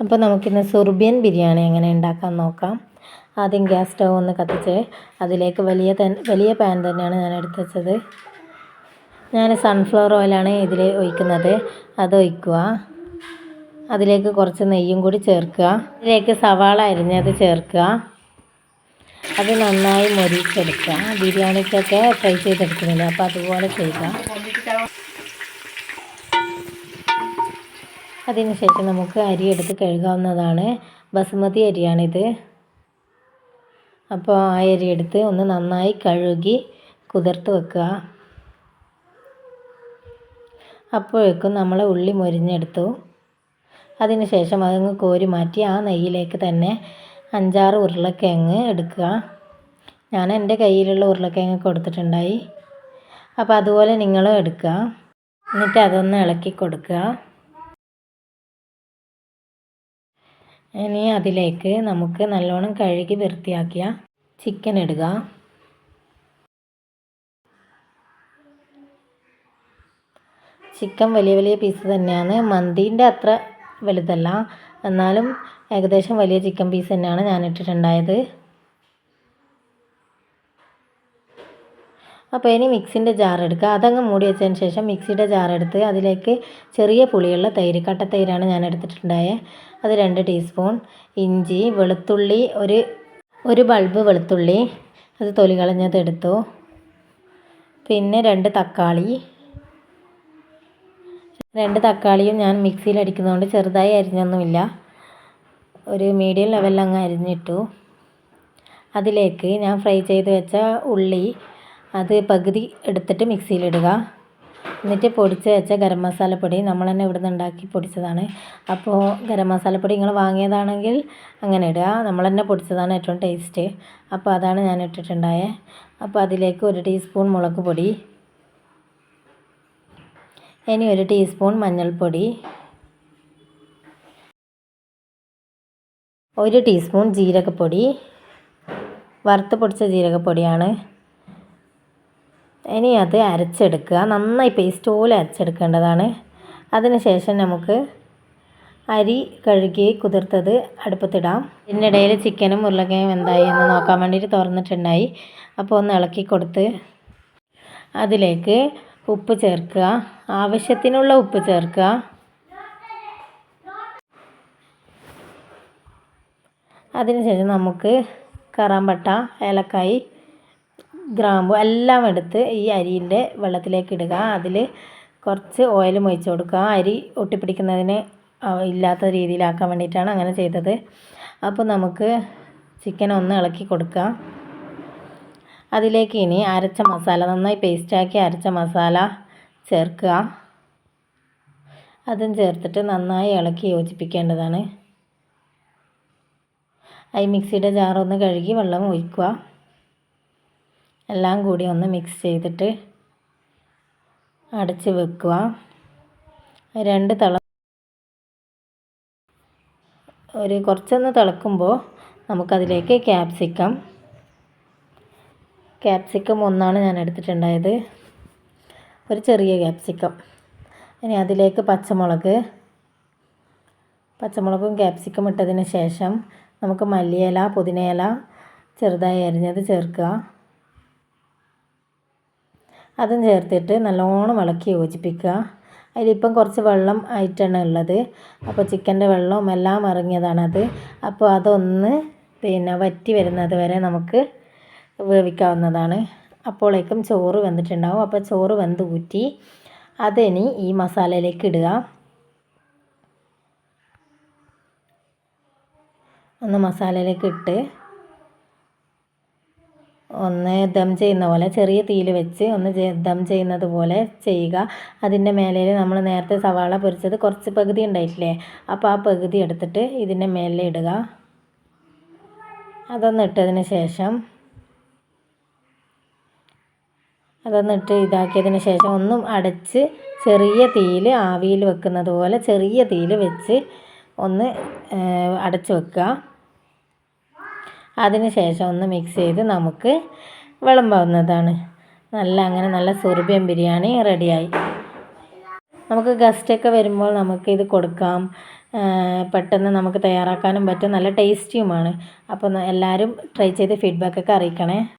അപ്പോൾ നമുക്കിന്ന് സുർബിയൻ ബിരിയാണി എങ്ങനെ ഉണ്ടാക്കാൻ നോക്കാം. ആദ്യം ഗ്യാസ് സ്റ്റൗ ഒന്ന് കത്തിച്ച് അതിലേക്ക് വലിയ വലിയ പാൻ തന്നെയാണ് ഞാൻ എടുത്ത് വെച്ചത്. ഞാൻ സൺഫ്ലവർ ഓയിലാണ് ഇതിൽ ഒഴിക്കുന്നത്. അത് ഒഴിക്കുക. അതിലേക്ക് കുറച്ച് നെയ്യും കൂടി ചേർക്കുക. അതിലേക്ക് സവാള അരിഞ്ഞത് ചേർക്കുക. അത് നന്നായി മൊരിച്ചെടുക്കുക. ബിരിയാണിക്കൊക്കെ ഫ്രൈ ചെയ്തെടുക്കുന്നില്ല. അപ്പോൾ അതുപോലെ ചെയ്യുക. അതിനുശേഷം നമുക്ക് അരി എടുത്ത് കഴുകാവുന്നതാണ്. ബസുമതി അരിയാണിത്. അപ്പോൾ ആ അരി എടുത്ത് ഒന്ന് നന്നായി കഴുകി കുതിർത്ത് വെക്കുക. അപ്പോഴേക്കും നമ്മൾ ഉള്ളി മൊരിഞ്ഞെടുത്തു. അതിനുശേഷം അതങ്ങ് കോരി മാറ്റി ആ നെയ്യിലേക്ക് തന്നെ അഞ്ചാറ് ഉരുളക്കിഴങ്ങ് എടുക്കുക. ഞാൻ എന്റെ കയ്യിലുള്ള ഉരുളക്കിഴങ്ങ് കൊടുത്തിട്ടുണ്ടായി. അപ്പോൾ അതുപോലെ നിങ്ങളും എടുക്കുക. എന്നിട്ട് അതൊന്ന് ഇളക്കി കൊടുക്കുക. ഇനി അതിലേക്ക് നമുക്ക് നല്ലോണം കഴുകി വൃത്തിയാക്കിയ ചിക്കൻ ഇടുക. ചിക്കൻ വലിയ വലിയ പീസ് തന്നെയാണ്. മന്തീന്റെ അത്ര വലുതല്ല. എന്നാലും ഏകദേശം വലിയ ചിക്കൻ പീസ് തന്നെയാണ് ഞാൻ ഇട്ടിട്ടുണ്ടായത് അപ്പോൾ ഇനി മിക്സിന്റെ ജാർ എടുക്കുക. അതങ്ങ് മൂടി വെച്ചതിന് ശേഷം മിക്സിയുടെ ജാർ എടുത്ത് അതിലേക്ക് ചെറിയ പുളിയുള്ള തൈര് കട്ട തൈരാണ് ഞാൻ എടുത്തിട്ടുണ്ടായത് അത് രണ്ട് ടീസ്പൂൺ. ഇഞ്ചി വെളുത്തുള്ളി ഒരു ഒരു ബൾബ് വെളുത്തുള്ളി. അത് തൊലി കളഞ്ഞത് എടുത്തു. പിന്നെ രണ്ട് തക്കാളി. രണ്ട് തക്കാളിയും ഞാൻ മിക്സിയിൽ അടിക്കുന്നതുകൊണ്ട് ചെറുതായി അരിഞ്ഞൊന്നുമില്ല. ഒരു മീഡിയം ലെവലിൽ അങ്ങ് അരിഞ്ഞിട്ടു. അതിലേക്ക് ഞാൻ ഫ്രൈ ചെയ്ത് വെച്ച ഉള്ളി അത് പകുതി എടുത്തിട്ട് മിക്സിയിലിടുക. എന്നിട്ട് പൊടിച്ച് വെച്ച ഗരം മസാലപ്പൊടി നമ്മൾ തന്നെ ഇവിടെ നിന്ന് ഉണ്ടാക്കി പൊടിച്ചതാണ്. അപ്പോൾ ഗരം മസാലപ്പൊടി നിങ്ങൾ വാങ്ങിയതാണെങ്കിൽ അങ്ങനെ ഇടുക. നമ്മൾ തന്നെ പൊടിച്ചതാണ് ഏറ്റവും ടേസ്റ്റ് അപ്പോൾ അതാണ് ഞാൻ ഇട്ടിട്ടുണ്ടായത് അപ്പോൾ അതിലേക്ക് ഒരു ടീസ്പൂൺ മുളക് പൊടി. ഇനി ഒരു ടീസ്പൂൺ മഞ്ഞൾപ്പൊടി. ഒരു ടീസ്പൂൺ ജീരകപ്പൊടി. വറുത്ത് പൊടിച്ച ജീരകപ്പൊടിയാണ്. ഇനി അത് അരച്ചെടുക്കുക. നന്നായി പേസ്റ്റ് പോലെ അരച്ചെടുക്കേണ്ടതാണ്. അതിനുശേഷം നമുക്ക് അരി കഴുകി കുതിർത്തത് അടുപ്പത്തിടാം. ഇതിനിടയിൽ ചിക്കനും ഉരുളക്കയും എന്തായി എന്ന് നോക്കാൻ വേണ്ടിയിട്ട് തുറന്നിട്ടുണ്ടായി. അപ്പോൾ ഒന്ന് ഇളക്കി കൊടുത്ത് അതിലേക്ക് ഉപ്പ് ചേർക്കുക. ആവശ്യത്തിനുള്ള ഉപ്പ് ചേർക്കുക. അതിനുശേഷം നമുക്ക് കറാമ്പട്ട ഏലക്കായി ഗ്രാമ്പു എല്ലാം എടുത്ത് ഈ അരിന്റെ വെള്ളത്തിലേക്ക് ഇടുക. അതിൽ കുറച്ച് ഓയിൽ മൊഴിച്ച് കൊടുക്കുക. അരി ഒട്ടിപ്പിടിക്കുന്നതിന് ഇല്ലാത്ത രീതിയിലാക്കാൻ വേണ്ടിയിട്ടാണ് അങ്ങനെ ചെയ്തത്. അപ്പോൾ നമുക്ക് ചിക്കൻ ഒന്ന് ഇളക്കി കൊടുക്കുക. അതിലേക്ക് ഇനി അരച്ച മസാല നന്നായി പേസ്റ്റാക്കി അരച്ച മസാല ചേർക്കുക. അതും ചേർത്തിട്ട് നന്നായി ഇളക്കി യോജിപ്പിക്കേണ്ടതാണ്. ഈ മിക്സിയുടെ ജാറൊന്ന് കഴുകി വെള്ളം ഒഴിക്കുക. എല്ലാം കൂടി ഒന്ന് മിക്സ് ചെയ്തിട്ട് അടച്ച് വെക്കുക. രണ്ട് തിള ഒരു കുറച്ചൊന്ന് തിളക്കുമ്പോൾ നമുക്കതിലേക്ക് ക്യാപ്സിക്കം ക്യാപ്സിക്കം ഒന്നാണ് ഞാൻ എടുത്തിട്ടുണ്ടായത്. ഒരു ചെറിയ ക്യാപ്സിക്കം ഇനി അതിലേക്ക് പച്ചമുളക്. പച്ചമുളകും ക്യാപ്സിക്കം ഇട്ടതിന് ശേഷം നമുക്ക് മല്ലിയില പുതിനയില ചെറുതായി അരിഞ്ഞത് ചേർക്കുക. അതും ചേർത്തിട്ട് നല്ലോണം ഇളക്കി യോജിപ്പിക്കുക. അതിലിപ്പം കുറച്ച് വെള്ളം ആയിട്ടാണ് ഉള്ളത്. അപ്പോൾ ചിക്കന്റെ വെള്ളവും എല്ലാം ഇറങ്ങിയതാണത്. അപ്പോൾ അതൊന്ന് പിന്നെ വറ്റി വരുന്നത് വരെ നമുക്ക് വേവിക്കാവുന്നതാണ്. അപ്പോഴേക്കും ചോറ് വെന്തിട്ടുണ്ടാവും. അപ്പോൾ ചോറ് വെന്ത് ഊറ്റി അതിനി ഈ മസാലയിലേക്ക് ഇടുക. ഒന്ന് മസാലയിലേക്ക് ഇട്ട് ഒന്ന് ദം ചെയ്യുന്ന പോലെ ചെറിയ തീയിൽ വെച്ച് ഒന്ന് ദം ചെയ്യുന്നത് പോലെ ചെയ്യുക. അതിന്റെ മേലേൽ നമ്മൾ നേരത്തെ സവാള പൊരിച്ചത് കുറച്ച് പകുതി ഉണ്ടായിട്ടില്ലേ? അപ്പോൾ ആ പകുതി എടുത്തിട്ട് ഇതിന്റെ മേലെ ഇടുക. അതൊന്ന് ഇട്ടതിന് ശേഷം അതൊന്നിട്ട് ഇതാക്കിയതിന് ശേഷം ഒന്നും അടച്ച് ചെറിയ തീയിൽ ആവിയിൽ വെക്കുന്നത് പോലെ ചെറിയ തീയിൽ വെച്ച് ഒന്ന് അടച്ച് വെക്കുക. അതിന് ശേഷം ഒന്ന് മിക്സ് ചെയ്ത് നമുക്ക് വിളമ്പാവുന്നതാണ്. നല്ല അങ്ങനെ നല്ല സുർബിയൻ ബിരിയാണി റെഡിയായി. നമുക്ക് ഗസ്റ്റൊക്കെ വരുമ്പോൾ നമുക്ക് ഇത് കൊടുക്കാം. പെട്ടെന്ന് നമുക്ക് തയ്യാറാക്കാനും പറ്റും. നല്ല ടേസ്റ്റിയുമാണ് അപ്പോൾ എല്ലാവരും ട്രൈ ചെയ്ത് ഫീഡ്ബാക്കൊക്കെ അറിയിക്കണേ.